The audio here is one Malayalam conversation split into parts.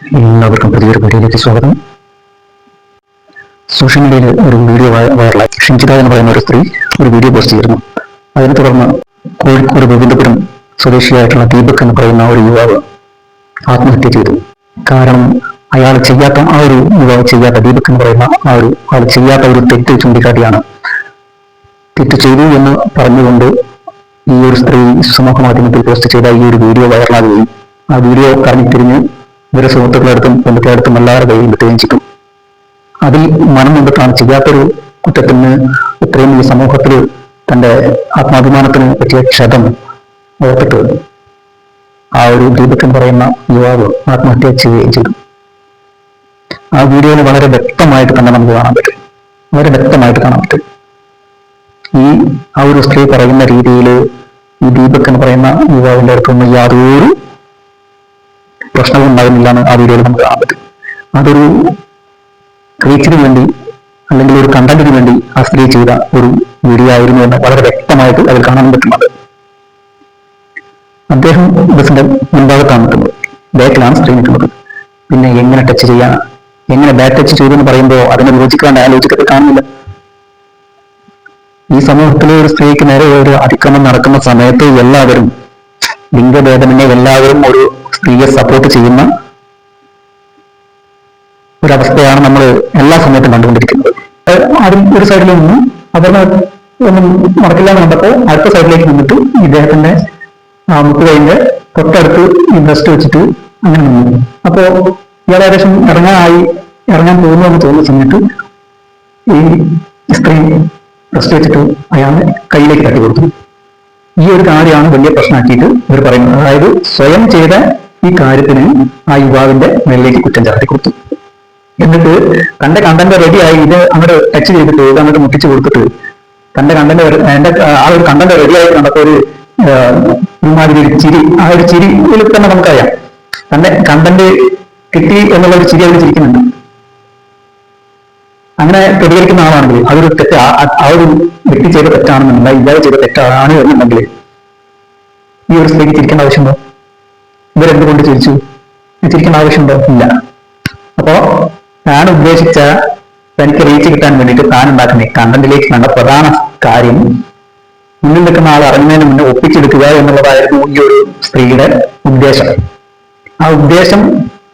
എല്ലാവർക്കും പുതിയൊരു വീഡിയോയിലേക്ക് സ്വാഗതം. സോഷ്യൽ മീഡിയയിൽ ഒരു വീഡിയോ വൈറലായി ഷിഞ്ചിത എന്ന് പറയുന്ന ഒരു സ്ത്രീ ഒരു വീഡിയോ പോസ്റ്റ് ചെയ്തിരുന്നു. അതിനെ തുടർന്ന് കോഴിക്കോട് ഗോവിന്ദപുരം സ്വദേശിയായിട്ടുള്ള ദീപക് എന്ന് പറയുന്ന ഒരു യുവാവ് ആത്മഹത്യ ചെയ്തു. കാരണം അയാൾ ചെയ്യാത്ത ആ ഒരു യുവാവ് ചെയ്യാത്ത ദീപക് എന്ന് പറയുന്ന ആ ഒരു അയാൾ ചെയ്യാത്ത ഒരു തെറ്റ് ചൂണ്ടിക്കാട്ടിയാണ് തെറ്റ് ചെയ്തു എന്ന് പറഞ്ഞുകൊണ്ട് ഈ ഒരു സ്ത്രീ സമൂഹ മാധ്യമത്തിൽ പോസ്റ്റ് ചെയ്ത ഈ ഒരു വീഡിയോ വൈറലാകുകയും ആ വീഡിയോ കറങ്ങി തിരിഞ്ഞ് ഇവരെ സുഹൃത്തുക്കളടുത്തും ബന്ധുക്കളടുത്തും എല്ലാവരുടെ കയ്യിൽ ചെയ്തു അതിൽ മനം കൊണ്ട് താൻ ചെയ്യാത്തൊരു കുറ്റത്തിന് ഇത്രയും ഈ സമൂഹത്തിൽ തന്റെ ആത്മാഭിമാനത്തിന് പറ്റിയ ക്ഷതം ഓർത്തിട്ട് ആ ഒരു ദീപക്കൻ പറയുന്ന യുവാവ് ആത്മഹത്യ ചെയ്യുകയും ചെയ്തു. ആ വീഡിയോയിൽ വളരെ വ്യക്തമായിട്ട് തന്നെ നമുക്ക് കാണാൻ പറ്റും. വളരെ വ്യക്തമായിട്ട് കാണാൻ പറ്റും. ഈ ആ ഒരു സ്ത്രീ പറയുന്ന രീതിയിൽ ഈ ദീപക് എന്ന് പറയുന്ന യുവാവിന്റെ അടുത്തൊന്നും യാതൊരു പ്രശ്നവും ഉണ്ടായിരുന്നില്ല എന്ന് ആ വീഡിയോയിൽ നമുക്ക് കാണാൻ പറ്റും. അതൊരു റീച്ചിന് വേണ്ടി അല്ലെങ്കിൽ ഒരു കണ്ടന്റിന് വേണ്ടി ആ സ്ത്രീ ചെയ്ത ഒരു വീഡിയോ ആയിരുന്നു എന്ന് വളരെ വ്യക്തമായിട്ട് അതിൽ കാണാൻ പറ്റുന്നത് അദ്ദേഹം ബസിന്റെ മുൻഭാഗത്താണ് നിൽക്കുന്നത്. ബാക്കിലാണ് സ്ത്രീ നിൽക്കുന്നത്. പിന്നെ എങ്ങനെ ടച്ച് ചെയ്യാം? എങ്ങനെ ബാക്ക് ടച്ച് ചെയ്തു എന്ന് പറയുമ്പോൾ അതിനെ ലോജിക്കാണ്ട് ആ കാണുന്നില്ല. ഈ സമൂഹത്തിലെ ഒരു സ്ത്രീക്ക് നേരെ ഒരു അതിക്രമം നടക്കുന്ന സമയത്ത് എല്ലാവരും ലിംഗഭേദമന്യേ എല്ലാവരും ഒരു സ്ത്രീയെ സപ്പോർട്ട് ചെയ്യുന്ന ഒരവസ്ഥയാണ് നമ്മൾ എല്ലാ സമയത്തും കണ്ടുകൊണ്ടിരിക്കുന്നത്. ആദ്യം ഒരു സൈഡിൽ നിന്ന് അവരുടെ ഒന്നും നടക്കില്ല കണ്ടപ്പോൾ അടുത്ത സൈഡിലേക്ക് നിന്നിട്ട് ഇദ്ദേഹത്തിന്റെ മുട്ടുകൈന്റെ തൊട്ടടുത്ത് ഇൻട്രസ്റ്റ് വെച്ചിട്ട് അങ്ങനെ നിന്നു. അപ്പോ ഇയാൾ ഏകദേശം ഇറങ്ങാനായി ഇറങ്ങാൻ പോകുന്നു എന്ന് തോന്നുന്ന സമയത്ത് ഈ സ്ത്രീ ഇൻട്രസ്റ്റ് വെച്ചിട്ട് അയാളെ കയ്യിലേക്ക് തട്ടി കൊടുത്തു. ഈ ഒരു കാര്യമാണ് വലിയ പ്രശ്നമാക്കിയിട്ട് ഇവർ പറയുന്നത്. അതായത് സ്വയം ചെയ്ത ഈ കാര്യത്തിന് ആ യുവാവിന്റെ മേലിലേക്ക് കുറ്റം ചാർത്തി കൊടുത്തു. എന്നിട്ട് തന്റെ കണ്ടന്റ് റെഡിയായി ഇത് അങ്ങോട്ട് ടച്ച് ചെയ്തിട്ട് ഇത് അങ്ങോട്ട് മുട്ടിച്ചു കൊടുത്തിട്ട് തന്റെ കണ്ടന്റ് എന്റെ ആ ഒരു കണ്ടന്റ് റെഡിയായി കണ്ടപ്പോ ഒരു ഇമാതിരി ഒരു ചിരി ആ ഒരു ചിരി തന്നെ നമുക്കറിയാം. തന്റെ കണ്ടന്റ് കിട്ടി എന്നുള്ള ഒരു ചിരി അവർ ചിരിക്കുന്നുണ്ട്. അങ്ങനെ പ്രതികരിക്കുന്ന ആളാണെങ്കിൽ അതൊരു തെറ്റ് ആ- ഒരു വ്യക്തി ചെയ്ത തെറ്റാണെന്നുണ്ടെങ്കിൽ ഇയാൾ ചെയ്ത തെറ്റാണ് എന്നുണ്ടെങ്കിൽ ഈ ഒരു സ്ത്രീക്ക് ചിരിക്കേണ്ട ആവശ്യമുണ്ടോ? ഇവരെന്തുകൊണ്ട് ചിരിച്ചു? ചിരിക്കേണ്ട ആവശ്യമുണ്ടോ? ഇല്ല. അപ്പോ താൻ ഉദ്ദേശിച്ച തനിക്ക് റീച്ച് കിട്ടാൻ വേണ്ടിയിട്ട് താൻ ഉണ്ടാക്കുന്ന കണ്ടന്റിലേക്ക് വേണ്ട പ്രധാന കാര്യം മുന്നിൽ നിൽക്കുന്ന ആൾ അറിഞ്ഞതിന് മുന്നേ ഒപ്പിച്ചെടുക്കുക എന്നുള്ളതായിരുന്നു ഈ ഒരു സ്ത്രീയുടെ ഉദ്ദേശം. ആ ഉദ്ദേശം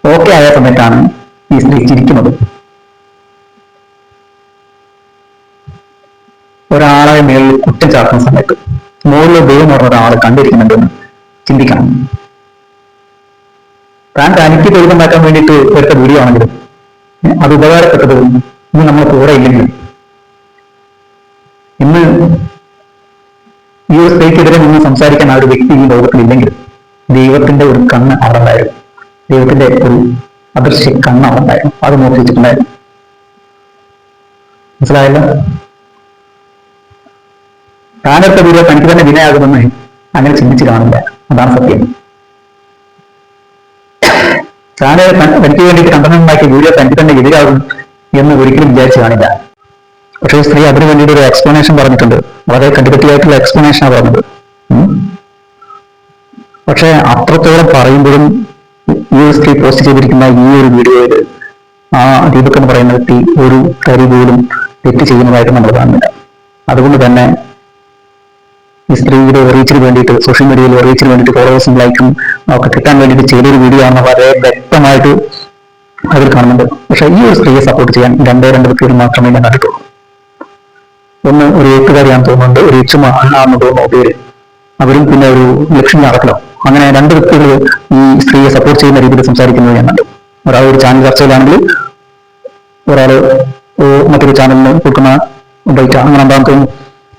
ഓക്കെ ആയ സമയത്താണ് ഈ സ്ത്രീ ചിരിക്കുന്നത്. ഒരാളെ മേളിൽ കുറ്റം ചാർത്തുന്ന സമയത്ത് മുകളിൽ ദൈവം പറഞ്ഞ ഒരാൾ കണ്ടിരിക്കുന്നുണ്ടെന്ന് ചിന്തിക്കണം. താൻ തനിക്ക് തൊഴിലുണ്ടാക്കാൻ വേണ്ടിയിട്ട് എടുത്ത വീഡിയോ ആണെങ്കിലും അത് ഉപകാരപ്പെട്ടത് ഇന്ന് നമ്മൾ കൂടെ ഇല്ലെങ്കിൽ ഇന്ന് ഈ ഒരു സ്ത്രീക്കെതിരെ നിന്ന് സംസാരിക്കാൻ ആ ഒരു വ്യക്തി ഈ ലോകത്തിലില്ലെങ്കിൽ ദൈവത്തിന്റെ ഒരു കണ്ണ് അവിടെ ഉണ്ടായിരുന്നു ദൈവത്തിന്റെ ഒരു അദൃശ്യ കണ്ണ് അവിടെ ഉണ്ടായിരുന്നു അത് നോക്കി വെച്ചിട്ടുണ്ടായിരുന്നു. മനസ്സിലായല്ലോ? താനെടുത്ത വീഡിയോ തനിക്ക് തന്നെ വിനയാകുമെന്ന് അങ്ങനെ ചിന്തിച്ച് കാണില്ല അതാണ് സത്യം. താനെ തനിക്ക് വേണ്ടിയിട്ട് കണ്ടനമുണ്ടാക്കിയ വീഡിയോ തനിക്ക് തന്നെ എതിരാകും എന്ന് ഒരിക്കലും വിചാരിച്ചു കാണില്ല. പക്ഷേ സ്ത്രീ അതിനു വേണ്ടിയിട്ട് ഒരു എക്സ്പ്ലനേഷൻ പറഞ്ഞിട്ടുണ്ട്. വളരെ കണ്ടുപറ്റിയായിട്ടുള്ള എക്സ്പ്ലനേഷനാണ് പറഞ്ഞത്. പക്ഷേ അത്രത്തോളം പറയുമ്പോഴും ഈ ഒരു സ്ത്രീ പോസ്റ്റ് ചെയ്തിരിക്കുന്ന ഈ ഒരു വീഡിയോയിൽ ആ ദീപക് എന്ന് പറയുന്ന വ്യക്തി ഒരു കരി പോലും തെറ്റ് ചെയ്യുന്നതായിട്ട് നമ്മൾ കാണുന്നില്ല. അതുകൊണ്ട് തന്നെ ഈ സ്ത്രീയുടെ റീച്ചിന് വേണ്ടിയിട്ട് സോഷ്യൽ മീഡിയയിൽ റീച്ചിന് വേണ്ടിയിട്ട് ഫോളോവേഴ്സും ലൈക്കും ഒക്കെ കിട്ടാൻ വേണ്ടിയിട്ട് ചെയ്തൊരു വീഡിയോ ആണെന്ന് വളരെ വ്യക്തമായിട്ട് അതിൽ കാണുന്നുണ്ട്. പക്ഷേ ഈ ഒരു സ്ത്രീയെ സപ്പോർട്ട് ചെയ്യാൻ രണ്ടോ രണ്ട് വ്യക്തികൾ മാത്രമേ ഞാൻ കണ്ടിട്ടുള്ളൂ. ഒന്ന് ഒരു എഴുത്തുകാരിയാണെന്ന് തോന്നുന്നുണ്ട്. ഒരു എച്ചുമ ആണെന്ന് തോന്നുന്നു പേര്. അവരും പിന്നെ ഒരു ലക്ഷ്മി നടക്കണം അങ്ങനെ രണ്ട് വ്യക്തികൾ ഈ സ്ത്രീയെ സപ്പോർട്ട് ചെയ്യുന്ന രീതിയിൽ സംസാരിക്കുന്നത് ഞാൻ കണ്ടു. ഒരാൾ ഒരു ചാനൽ ചർച്ചയിലാണെങ്കിൽ ഒരാൾ ഓ മറ്റൊരു ചാനലിന് കൊടുക്കുന്ന ബൈറ്റ് അങ്ങനെ എന്താണെന്ന് തോന്നുന്നു.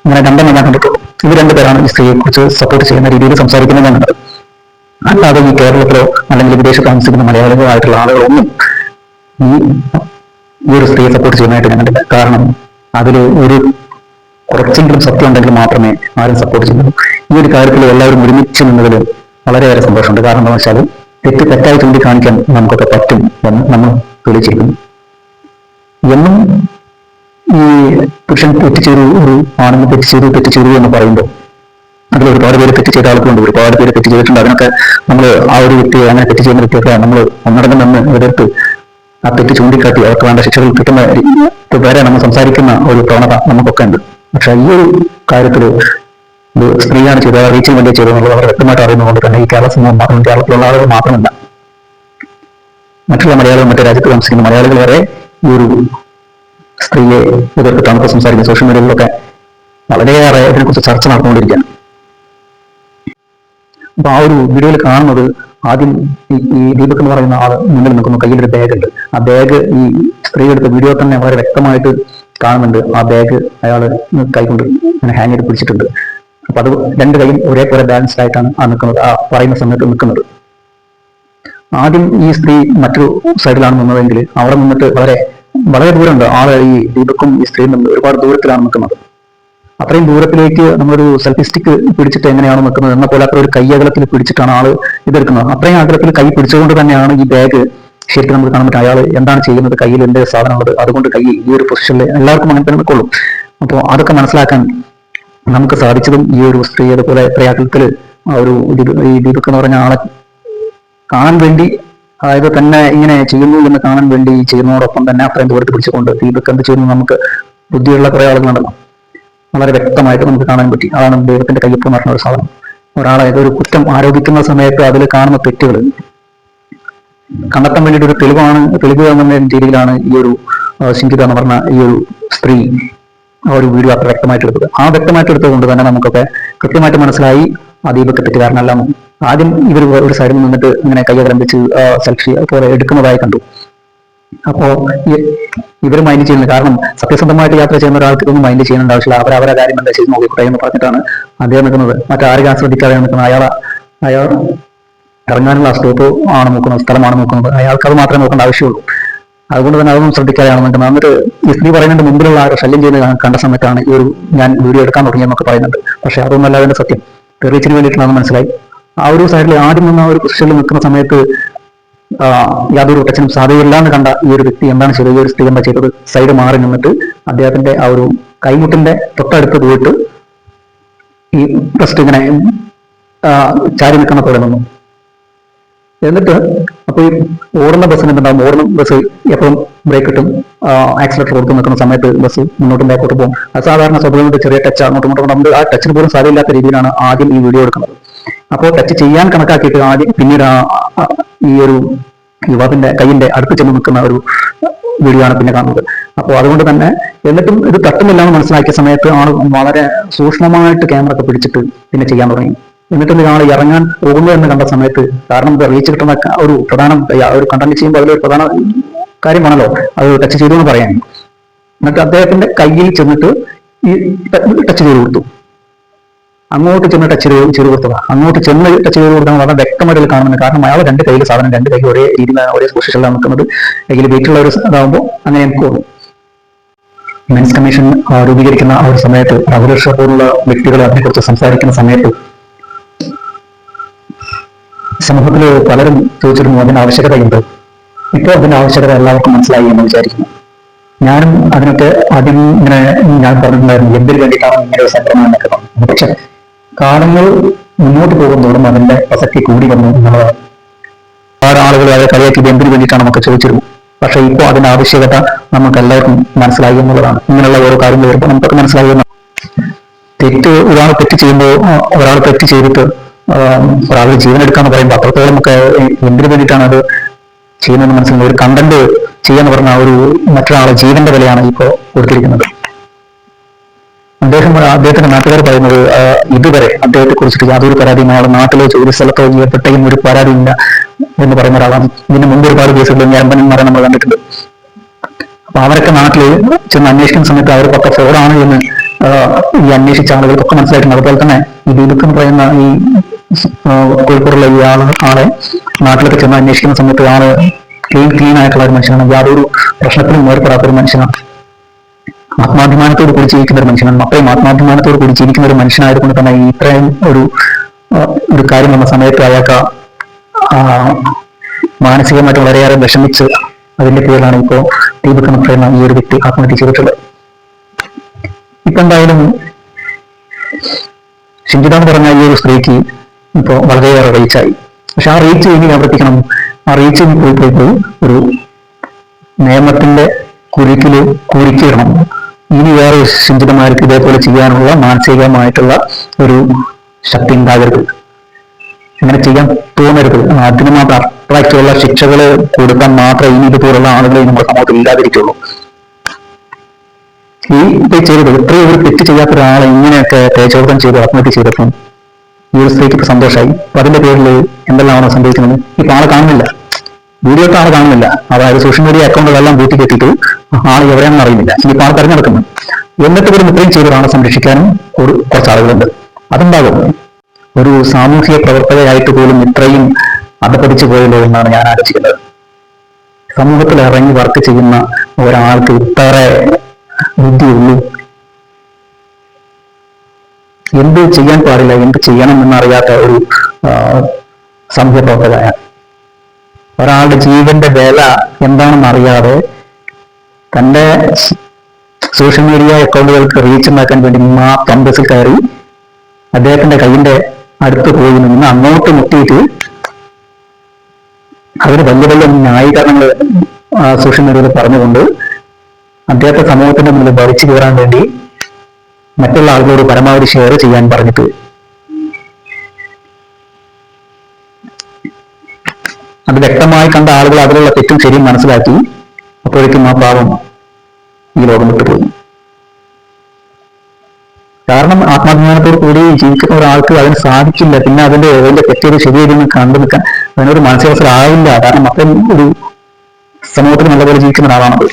അങ്ങനെ രണ്ടെണ്ണം ഞാൻ കണ്ടിട്ടുള്ളൂ. ഇത് രണ്ടുപേരാണ് ഈ സ്ത്രീയെ കുറിച്ച് സപ്പോർട്ട് ചെയ്യുന്ന രീതിയിൽ സംസാരിക്കുന്നത് കണ്ടത് അല്ലാതെ ഈ കേരളത്തിലോ അല്ലെങ്കിൽ വിദേശ താമസിക്കുന്ന മലയാളികളോ ആയിട്ടുള്ള ആളുകളൊന്നും ഈ ഈ ഒരു സ്ത്രീയെ സപ്പോർട്ട് ചെയ്യുന്നതായിട്ട് ഞാൻ കണ്ടില്ല കാരണം അതിൽ ഒരു കുറച്ചെങ്കിലും സത്യം ഉണ്ടെങ്കിൽ മാത്രമേ ആരും സപ്പോർട്ട് ചെയ്യുള്ളൂ ഈ ഒരു കാര്യത്തിൽ എല്ലാവരും ഒരുമിച്ച് നിന്നതിൽ വളരെയേറെ സന്തോഷമുണ്ട്. കാരണം എന്താ വെച്ചാൽ തെറ്റ് തെറ്റായി ചൂണ്ടിക്കാണിക്കാൻ നമുക്കൊക്കെ പറ്റും എന്ന് നമ്മൾ തെളിയിച്ചിരിക്കുന്നു. എന്നും ഈ പുരുഷൻ തെറ്റ് ചെയ്തു ഒരു ആണെന്ന് തെറ്റ് ചെയ്തു തെറ്റ് ചെയ്തു എന്ന് പറയുമ്പോൾ അതിൽ ഒരുപാട് പേര് തെറ്റ് ചെയ്ത ആൾക്കുണ്ട്. ഒരുപാട് പേര് തെറ്റ് ചെയ്തിട്ടുണ്ട് അതിനൊക്കെ നമ്മൾ ആ ഒരു വ്യക്തിയെ അങ്ങനെ തെറ്റ് ചെയ്യുന്ന വ്യക്തിയൊക്കെ നമ്മൾ ഒന്നടങ്കം നിന്ന് എതിർത്ത് ആ തെറ്റ് ചൂണ്ടിക്കാട്ടി അവർക്ക് വേണ്ട ശിക്ഷകൾ കിട്ടുന്ന വരെ നമ്മൾ സംസാരിക്കുന്ന ഒരു പ്രവണത നമുക്കൊക്കെ ഉണ്ട്. പക്ഷെ ഈ ഒരു കാര്യത്തിൽ ഇത് സ്ത്രീയാണ് ചെയ്തത് റീച്ചിന് വേണ്ടി ചെയ്തത് എന്നുള്ളത് അവർ വ്യക്തമായിട്ട് അറിയുന്നതുകൊണ്ട് തന്നെ ഈ കേരള സമൂഹം മാത്രം കേരളത്തിലുള്ള ആളുകൾ മാത്രമല്ല. മറ്റുള്ള മലയാളികൾ മറ്റു രാജ്യത്ത് താമസിക്കുന്ന മലയാളികൾ വരെ ഈ ഒരു സ്ത്രീയെ എതിർത്തിട്ടാണ് ഇപ്പോൾ സംസാരിക്കുന്നത് സോഷ്യൽ മീഡിയയിലൊക്കെ വളരെയേറെ ഇതിനെക്കുറിച്ച് ചർച്ച നടന്നുകൊണ്ടിരിക്കുകയാണ്. അപ്പൊ ആ ഒരു വീഡിയോയിൽ കാണുന്നത് ആദ്യം ഈ ഈ ദീപക് എന്ന് പറയുന്ന ആൾ മുന്നിൽ നിൽക്കുന്ന കയ്യിലൊരു ബാഗ് ഉണ്ട്. ആ ബാഗ് ഈ സ്ത്രീ എടുത്ത വീഡിയോ തന്നെ വളരെ വ്യക്തമായിട്ട് കാണുന്നുണ്ട്. ആ ബാഗ് അയാൾ കൈകൊണ്ട് ഇങ്ങനെ ഹാങ് ചെയ്ത് പിടിച്ചിട്ടുണ്ട്. അപ്പൊ അത് രണ്ട് കൈയും ഒരേപോലെ ബാലൻസ്ഡ് ആയിട്ടാണ് ആ നിൽക്കുന്നത് ആ പറയുന്ന സമയത്ത് നിൽക്കുന്നത്. ആദ്യം ഈ സ്ത്രീ മറ്റൊരു സൈഡിലാണ് നിന്നതെങ്കിൽ അവിടെ നിന്നിട്ട് വളരെ വളരെ ദൂരമുണ്ട്. ആൾ ഈ ദീപക്കും ഈ സ്ത്രീയും തമ്മിൽ ഒരുപാട് ദൂരത്തിലാണ് നിൽക്കുന്നത്. അത്രയും ദൂരത്തിലേക്ക് നമ്മളൊരു സെൽഫി സ്റ്റിക്ക് പിടിച്ചിട്ട് എങ്ങനെയാണ് നിൽക്കുന്നത് എന്ന പോലെ അത്ര ഒരു കൈ അകലത്തിൽ പിടിച്ചിട്ടാണ് ആൾ ഇതെടുക്കുന്നത്. അത്രയും അകലത്തിൽ കൈ പിടിച്ചുകൊണ്ട് തന്നെയാണ് ഈ ബാഗ് ശരിക്കും നമുക്ക് കാണാൻ പറ്റും അയാൾ എന്താണ് ചെയ്യുന്നത്? കയ്യിൽ എന്ത് സാധനമുള്ളത്? അതുകൊണ്ട് കൈ ഈ ഒരു പൊസിഷനിൽ എല്ലാവർക്കും അങ്ങനെ തന്നെ നിൽക്കുള്ളൂ. അപ്പോൾ അതൊക്കെ മനസ്സിലാക്കാൻ നമുക്ക് സാധിച്ചതും ഈ ഒരു സ്ത്രീ അതുപോലെ പ്രയാഗത്തിൽ ഒരു ദീപക് എന്ന് പറഞ്ഞ ആളെ കാണാൻ വേണ്ടി അതായത് തന്നെ ഇങ്ങനെ ചെയ്യുന്നു എന്ന് കാണാൻ വേണ്ടി ചെയ്യുന്നതോടൊപ്പം തന്നെ അത്രയും ദൂരത്ത് പിടിച്ചുകൊണ്ട് ദീപക് എന്ത് ചെയ്യുന്നു നമുക്ക് ബുദ്ധിയുള്ള കുറെ ആളുകളുണ്ടല്ലോ വളരെ വ്യക്തമായിട്ട് നമുക്ക് കാണാൻ പറ്റി. അതാണ് ദൈവത്തിന്റെ കയ്യപ്പ് പറഞ്ഞ ഒരു സാധനം. ഒരാളെ ഒരു കുറ്റം ആരോപിക്കുന്ന സമയത്ത് അതിൽ കാണുന്ന തെറ്റുകൾ. കണ്ടെത്താൻ വേണ്ടിയിട്ട് ഒരു തെളിവാണ് തെളിവ് എന്ന രീതിയിലാണ് ഈ ഒരു സിംഗിത എന്ന് പറഞ്ഞ ഈ ഒരു സ്ത്രീ ആ ഒരു വീഡിയോ അത്ര വ്യക്തമായിട്ട് എടുത്തത്. ആ വ്യക്തമായിട്ട് എടുത്തത് കൊണ്ട് തന്നെ നമുക്കൊക്കെ കൃത്യമായിട്ട് മനസ്സിലായി ദീപക്ക് എന്ന്. ആദ്യം ഇവർ ഒരു സൈഡിൽ നിന്നിട്ട് ഇങ്ങനെ കൈയകലംബിച്ച് സെൽഫി പോലെ എടുക്കുന്നതായി കണ്ടു. അപ്പോ ഇവർ മൈൻഡ് ചെയ്യുന്നത് കാരണം സത്യസന്ധമായിട്ട് യാത്ര ചെയ്യുന്ന ഒരാൾക്ക് ഇതൊന്നും മൈൻഡ് ചെയ്യേണ്ട ആവശ്യമില്ല. അവർ അവരെ കാര്യം എന്താ ചെയ്ത് നോക്കിക്കോട്ടെ എന്ന് പറഞ്ഞിട്ടാണ് അദ്ദേഹം നിൽക്കുന്നത്. മറ്റാരും ശ്രദ്ധിക്കാതെ നിൽക്കുന്നത്. അയാൾ അയാൾ ഇറങ്ങാനുള്ള സ്റ്റോപ്പ് ആണ് നോക്കുന്നത് സ്ഥലമാണ് നോക്കുന്നത്. അയാൾക്ക് അത് മാത്രമേ നോക്കേണ്ട ആവശ്യമുള്ളൂ. അതുകൊണ്ട് തന്നെ അതൊന്നും ശ്രദ്ധിക്കാതെയാണ് നിൽക്കുന്നത്. എന്നിട്ട് ഈ സ്ത്രീ പറയുന്നുണ്ട് മുമ്പിലുള്ള ആ ശല്യം ചെയ്യുന്നത് കണ്ട സമയത്താണ് ഈ ഒരു ഞാൻ വീഡിയോ എടുക്കാൻ തുടങ്ങിയെന്നൊക്കെ പറയുന്നുണ്ട്. പക്ഷെ അതൊന്നല്ല അതിന്റെ സത്യം. തെറിച്ചിന് വേണ്ടിയിട്ടാണ് മനസ്സിലായി. ആ ഒരു സൈഡിൽ ആദ്യം നിന്ന് ആ ഒരു പൊസിഷനിൽ നിൽക്കുന്ന സമയത്ത് യാതൊരു ടച്ചിനും സാധ്യതയില്ല എന്ന് കണ്ട ഈ ഒരു വ്യക്തി എന്താണ് ചെയ്തത്? ഈ ഒരു സ്ത്രീ എന്താ ചെയ്തത്? സൈഡ് മാറി നിന്നിട്ട് അദ്ദേഹത്തിന്റെ ആ ഒരു കൈമുട്ടിന്റെ തൊട്ടടുത്ത് പോയിട്ട് ഈ ബ്രസ്റ്റ് ഇങ്ങനെ ചാരി നിൽക്കുന്ന പോലെ നിന്നു. എന്നിട്ട് അപ്പോൾ ഈ ഓടുന്ന ബസ്സിന് എന്തുണ്ടാവും? ഓടുന്ന ബസ് എപ്പോഴും ബ്രേക്ക് ഇട്ടും ആക്സിലേറ്റർ കൊടുത്ത് നിൽക്കുന്ന സമയത്ത് ബസ് മുന്നോട്ടും ബാക്കോട്ട് പോകും. അത് സാധാരണ സ്വഭാവം ചെറിയ ടച്ച് അങ്ങോട്ടും ഇങ്ങോട്ടും നമ്മൾ ആ ടച്ചിന് പോലും സാധ്യമില്ലാത്ത രീതിയിലാണ് ആദ്യം ഈ വീഡിയോ എടുക്കുന്നത്. അപ്പോൾ ടച്ച് ചെയ്യാൻ കണക്കാക്കിയിട്ട് ആദ്യം പിന്നീട് ഈ ഒരു യുവാവിന്റെ കൈയിന്റെ അടുത്ത് ചെന്ന് നിൽക്കുന്ന ഒരു വീഡിയോ ആണ് പിന്നെ കാണുന്നത്. അപ്പോൾ അതുകൊണ്ട് തന്നെ എന്നിട്ടും ഇത് തട്ടുന്നില്ല എന്ന് മനസ്സിലാക്കിയ സമയത്ത് ആണ് വളരെ സൂക്ഷ്മമായിട്ട് ക്യാമറ ഒക്കെ പിടിച്ചിട്ട് പിന്നെ ചെയ്യാൻ തുടങ്ങി. എന്നിട്ട് ആൾ ഇറങ്ങാൻ പോകുന്നു എന്ന് കണ്ട സമയത്ത് കാരണം റീച്ച് കിട്ടുന്ന ഒരു പ്രധാന ഒരു കണ്ടന്റ് ചെയ്യുമ്പോൾ അതിലൊരു പ്രധാന കാര്യമാണല്ലോ. അത് ടച്ച് ചെയ്തു എന്ന് പറയാൻ. എന്നിട്ട് അദ്ദേഹത്തിന്റെ കയ്യിൽ ചെന്നിട്ട് ഈ ടച്ച് ചെയ്ത് കൊടുത്തു. അങ്ങോട്ട് ചെന്ന് ടച്ച് ചെയ്ത് ചെയ്ത് കൊടുത്തത്. അങ്ങോട്ട് ചെന്ന് ടച്ച് ചെയ്ത് കൊടുത്താൽ വളരെ വ്യക്തമായിട്ട് കാണുന്നത് കാരണം അയാൾ രണ്ട് കയ്യിൽ സാധനം രണ്ട് കൈ ഒരേ രീതിയിൽ ഒരേ പൊസിഷനിലാണ് നിൽക്കുന്നത്. കയ്യിൽ വെയിറ്റുള്ള ഒരു ഇതാകുമ്പോൾ അങ്ങനെ എനിക്ക് തോന്നും. മെൻസ് കമ്മീഷൻ രൂപീകരിക്കുന്ന ആ ഒരു സമയത്ത് റവലുഷ പോലുള്ള വ്യക്തികൾ അതിനെക്കുറിച്ച് സംസാരിക്കുന്ന സമയത്ത് സമൂഹത്തിൽ പലരും ചോദിച്ചിരുന്നു അതിന് ആവശ്യകതയുണ്ട്. ഇപ്പോൾ അതിന് ആവശ്യകത എല്ലാവർക്കും മനസ്സിലായി എന്ന് വിചാരിക്കുന്നു. ഞാനും അതിനൊക്കെ ആദ്യം ഇങ്ങനെ ഞാൻ പറഞ്ഞിട്ടുണ്ടായിരുന്നു എന്തിനു വേണ്ടിയിട്ടാണ് ഇങ്ങനെ ഒരു എന്നൊക്കെ പറഞ്ഞത് പക്ഷെ കാലങ്ങൾ മുന്നോട്ട് പോകുന്നതോടും അതിന്റെ പ്രസക്തി കൂടി വന്നു എന്നുള്ളതാണ്. ഒരുപാട് ആളുകൾ അത് കളിയാക്കി എന്തിനു വേണ്ടിയിട്ടാണ് നമുക്ക് ചോദിച്ചിരുന്നു. പക്ഷെ ഇപ്പോൾ അതിന്റെ ആവശ്യകത നമുക്ക് എല്ലാവർക്കും മനസ്സിലായി എന്നുള്ളതാണ്. ഇങ്ങനെയുള്ള ഓരോ കാര്യങ്ങൾ വരുമ്പോൾ നമുക്കൊക്കെ മനസ്സിലായി തെറ്റ് ഒരാൾ തെറ്റ് ചെയ്യുമ്പോൾ ഒരാൾ തെറ്റ് ചെയ്തിട്ട് ഒരാൾ ജീവൻ എടുക്കാന്ന് പറയുമ്പോൾ അത്രത്തോളം ഒക്കെ എന്തിനു വേണ്ടിയിട്ടാണ് അത് ചെയ്യുന്നത് മനസ്സിലായി? ഒരു കണ്ടന്റ് ചെയ്യാന്ന് പറഞ്ഞ ഒരു മറ്റൊരാളെ ജീവന്റെ വിലയാണ് ഇപ്പോൾ കൊടുത്തിരിക്കുന്നത്. അദ്ദേഹം അദ്ദേഹത്തിന്റെ നാട്ടുകാർ പറയുന്നത് ഇതുവരെ അദ്ദേഹത്തെ കുറിച്ചിട്ട് യാതൊരു പരാതിയും അയാൾ നാട്ടിലെ ജോലി സ്ഥലത്തോ എവിടെയും ഒരു പരാതിയില്ല എന്ന് പറയുന്ന ഒരാളാണ്. ഇതിന് മുമ്പ് ഒരുപാട് കേസുകൾ ഞരമ്പന്മാരെ നമ്മൾ കണ്ടിട്ടുണ്ട്. അപ്പൊ അവരൊക്കെ നാട്ടിൽ ചെന്ന് അന്വേഷിക്കുന്ന സമയത്ത് അവർ പക്ക ഫ്രോഡാണ് എന്ന് ഈ അന്വേഷിച്ച ആളുകൾക്കൊക്കെ മനസ്സിലായിട്ടുണ്ട്. അതുപോലെ തന്നെ ഈ ദീപക് എന്ന് പറയുന്ന ഈ കോഴിക്കോടുള്ള ഈ ആൾ ആളെ നാട്ടിലൊക്കെ ചെന്ന് അന്വേഷിക്കുന്ന സമയത്ത് ആൾ ക്ലീൻ ക്ലീൻ ആയിട്ടുള്ള ഒരു മനുഷ്യനാണ്. യാതൊരു പ്രശ്നത്തിനും ഏർപ്പെടാത്ത ഒരു മനുഷ്യനാണ്. ആത്മാഭിമാനത്തോട് കൂടി ജീവിക്കുന്ന ഒരു മനുഷ്യനാണ്. അത്രയും ആത്മാഭിമാനത്തോട് കൂടി ജീവിക്കുന്ന ഒരു മനുഷ്യനായതുകൊണ്ട് തന്നെ ഇത്രയും ഒരു ഒരു കാര്യം വന്ന സമയത്ത് അയാൾക്ക് മാനസികമായിട്ട് വളരെയേറെ വിഷമിച്ച് അതിന്റെ പേരിലാണ് ഇപ്പോ ദീപക് എന്ന് ഈ ഒരു വ്യക്തി ആത്മഹത്യ ചെയ്തിട്ടുള്ളത്. ഇപ്പൊ എന്തായാലും എന്ന് പറഞ്ഞ ഈ ഒരു സ്ത്രീക്ക് ഇപ്പോൾ വളരെയേറെ റീച്ചായി പക്ഷെ ആ റീച്ച് ഇനി ആവർത്തിക്കണം. ആ റീച്ച് പോയി പോയി പോയി ഒരു നിയമത്തിന്റെ കുരുക്കിൽ കുരുക്കിയിടണം. ഇനി വേറെ ഷിഞ്ചിതമാർക്ക് ഇതേപോലെ ചെയ്യാനുള്ള മാനസികമായിട്ടുള്ള ഒരു ശക്തി ഉണ്ടാകരുത്. അങ്ങനെ ചെയ്യാൻ തോന്നരുത്. അതിന് മാത്രം അത്രയ്ക്കുള്ള ശിക്ഷകൾ കൊടുക്കാൻ മാത്രമേ ഇനി ഇതുപോലുള്ള ആളുകളെ നമ്മുടെ സമൂഹത്തിൽ ഇല്ലാതിരിക്കുള്ളൂ. ഈ ചെയ്തത് ഇത്രയും ഒരു തെറ്റ് ചെയ്യാത്ത ഒരാളെ ഇങ്ങനെയൊക്കെ തേച്ചോർക്കം ചെയ്ത് ആത്മഹത്യ ചെയ്തപ്പം ഒരു സ്ത്രീക്ക് ഇപ്പൊ സന്തോഷമായി അപ്പൊ അതിന്റെ പേരിൽ എന്തെല്ലാമാണ് സംഭവിക്കുന്നത്? ഇപ്പൊ ആളെ കാണുന്നില്ല. വീഡിയോ ആളെ കാണുന്നില്ല. അതായത് സോഷ്യൽ മീഡിയ അക്കൗണ്ടുകളെല്ലാം പൂട്ടി കെട്ടിയിട്ട് ആൾ എവിടെയാണെന്ന് അറിയുന്നില്ല. ഇപ്പൊ ആൾ തെരഞ്ഞെടുക്കുന്നു. എന്നിട്ട് പോലും ഇത്രയും ചെയ്ത് ആളെ സംരക്ഷിക്കാനും ഒരു കുറച്ച് ആളുകളുണ്ട്. അതുണ്ടാകും ഒരു സാമൂഹിക പ്രവർത്തകയായിട്ട് പോലും ഇത്രയും അടപ്പടിച്ചു പോയല്ലോ എന്നാണ് ഞാൻ ആലോചിക്കുന്നത്. സമൂഹത്തിൽ ഇറങ്ങി വർക്ക് ചെയ്യുന്ന ഒരാൾക്ക് ഇത്ര ബുദ്ധിയുള്ളൂ. എന്ത് ചെയ്യാൻ പാടില്ല എന്ത് ചെയ്യണം എന്നറിയാത്ത ഒരു സാമൂഹ്യ ഒരാളുടെ ജീവന്റെ വില എന്താണെന്ന് അറിയാതെ തന്റെ സോഷ്യൽ മീഡിയ അക്കൗണ്ടുകൾക്ക് റീച്ച് ഉണ്ടാക്കാൻ വേണ്ടി മാത്രം ബസ്സിൽ കയറി അദ്ദേഹത്തിന്റെ കയ്യിന്റെ അടുത്ത് പോയി നിന്ന് അങ്ങോട്ട് മുട്ടിയിട്ട് അവർ വലിയ വലിയ ന്യായീകരണങ്ങൾ സോഷ്യൽ മീഡിയയിൽ പറഞ്ഞുകൊണ്ട് അദ്ദേഹത്തെ സമൂഹത്തിന്റെ മുന്നിൽ ഭരിച്ചു കയറാൻ വേണ്ടി മറ്റുള്ള ആളുകളോട് പരമാവധി ഷെയർ ചെയ്യാൻ പറഞ്ഞിട്ട് അത് വ്യക്തമായി കണ്ട ആളുകൾ അതിലുള്ള തെറ്റും ശരിയും മനസ്സിലാക്കി അപ്പോഴേക്കും ആ പാവം ഈ ലോകം വിട്ടുപോയി കാരണം ആത്മാഭിമാനത്തോട് കൂടി ജീവിക്കുന്ന ഒരാൾക്ക് അതിന് സാധിക്കില്ല. പിന്നെ അതിന്റെ അതിന്റെ തെറ്റേത് ശരിയെന്ന് കണ്ടു നിൽക്കാൻ അതിനൊരു മനസ്സിലാവില്ല കാരണം അത്രയും ഒരു സമൂഹത്തിൽ നല്ലപോലെ ജീവിക്കുന്ന ഒരാളാണത്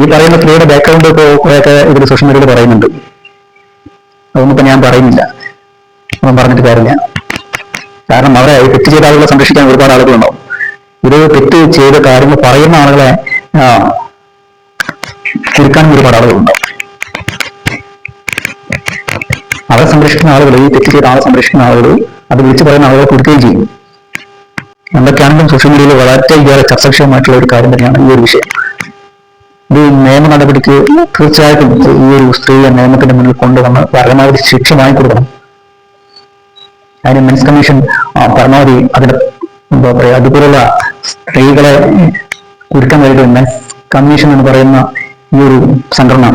ഈ പറയുന്ന സ്ത്രീയുടെ ബാക്ക്ഗ്രൗണ്ട് കുറെയൊക്കെ ഇതിൽ മീഡിയയിൽ പറയുന്നുണ്ട്. അതൊന്നും ഇപ്പൊ ഞാൻ പറയുന്നില്ല. ഒന്നും പറഞ്ഞിട്ട് കാര്യമില്ല. കാരണം അവരെ തെറ്റ് ചെയ്ത ആളുകളെ സംരക്ഷിക്കാൻ ഒരുപാട് ആളുകളുണ്ടാവും. ഇത് തെറ്റ് ചെയ്ത കാര്യങ്ങൾ പറയുന്ന ആളുകളെ ചുരുക്കാനും ഒരുപാട് ആളുകളുണ്ടാവും. അവരെ സംരക്ഷിക്കുന്ന ആളുകൾ ഈ തെറ്റ് ചെയ്ത ആളെ സംരക്ഷിക്കുന്ന ആളുകൾ അത് വിളിച്ചു പറയുന്ന ആളുകളെ കൊടുക്കുകയും ചെയ്യും. എന്തൊക്കെയാണെങ്കിലും സോഷ്യൽ മീഡിയയിൽ വളരെ ഇതുവരെ ചർച്ചക്ഷയമായിട്ടുള്ള ഒരു കാര്യം തന്നെയാണ് ഈ ഒരു വിഷയം. നിയമ നടപടിക്ക് തീർച്ചയായിട്ടും ഈ ഒരു സ്ത്രീയെ നിയമത്തിന്റെ മുന്നിൽ കൊണ്ടുവന്ന് പരമാവധി ശിക്ഷ വാങ്ങിക്കൊടുക്കണം. അതിന് മെൻസ് കമ്മീഷൻ പരമാവധി അതിന്റെ എന്താ പറയാ അതുപോലുള്ള സ്ത്രീകളെ കുരുക്കം വേണ്ടി മെൻസ് കമ്മീഷൻ എന്ന് പറയുന്ന ഈ ഒരു സംഘടന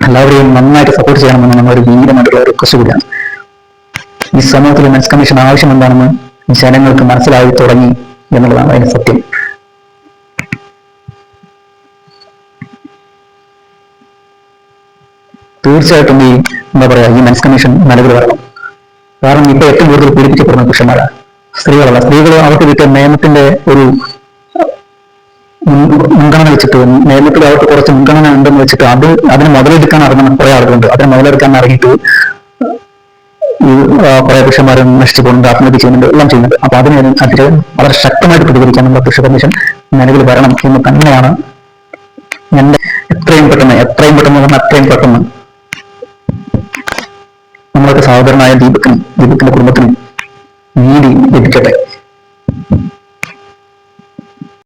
എല്ലാവരെയും നന്നായിട്ട് സപ്പോർട്ട് ചെയ്യണമെന്ന് നമ്മൾ ഒരു ഭീകരമായിട്ടുള്ള റിക്വസ്റ്റ് കൂടിയാണ്. ഈ സമൂഹത്തിൽ മെൻസ് കമ്മീഷൻ ആവശ്യം എന്താണെന്ന് ജനങ്ങൾക്ക് മനസ്സിലായി തുടങ്ങി എന്നുള്ളതാണ് അതിന് സത്യം. തീർച്ചയായിട്ടും ഈ എന്താ പറയാ ഈ മെൻസ് കമ്മീഷൻ നിലവിൽ വരണം. കാരണം ഇപ്പൊ ഏറ്റവും കൂടുതൽ പീഡിപ്പിക്കപ്പെടുന്ന പുരുഷന്മാരാണ് സ്ത്രീകളല്ല. സ്ത്രീകൾ അവർക്ക് കിട്ടിയ നിയമത്തിന്റെ ഒരു മുൻ- മുൻഗണന വെച്ചിട്ട് നിയമത്തിൽ അവർക്ക് കുറച്ച് മുൻഗണന ഉണ്ടെന്ന് വെച്ചിട്ട് അത് അതിന് മുതലെടുക്കാൻ ഇറങ്ങുന്ന കുറെ ആളുകളുണ്ട്. അതിന് മുതലെടുക്കാൻ ഇറങ്ങിയിട്ട് ഈ കുറെ പുരുഷന്മാരെ നശിച്ചു പോകുന്നുണ്ട് ആത്മഹത്യ ചെയ്യുന്നുണ്ട് എല്ലാം ചെയ്യുന്നുണ്ട്. അപ്പൊ അതിന് അതിന് വളരെ ശക്തമായിട്ട് പ്രതികരിക്കാൻ നമ്മുടെ പുരുഷ കമ്മീഷൻ നിലവിൽ വരണം എന്ന് തന്നെയാണ് എന്റെ എത്രയും പെട്ടെന്ന് എത്രയും പെട്ടെന്ന് അത്രയും പെട്ടെന്ന് നമ്മുടെ സഹോദരനായ ദീപകനും ദീപക്കിന്റെ കുടുംബത്തിനും നീതി ലഭിക്കട്ടെ.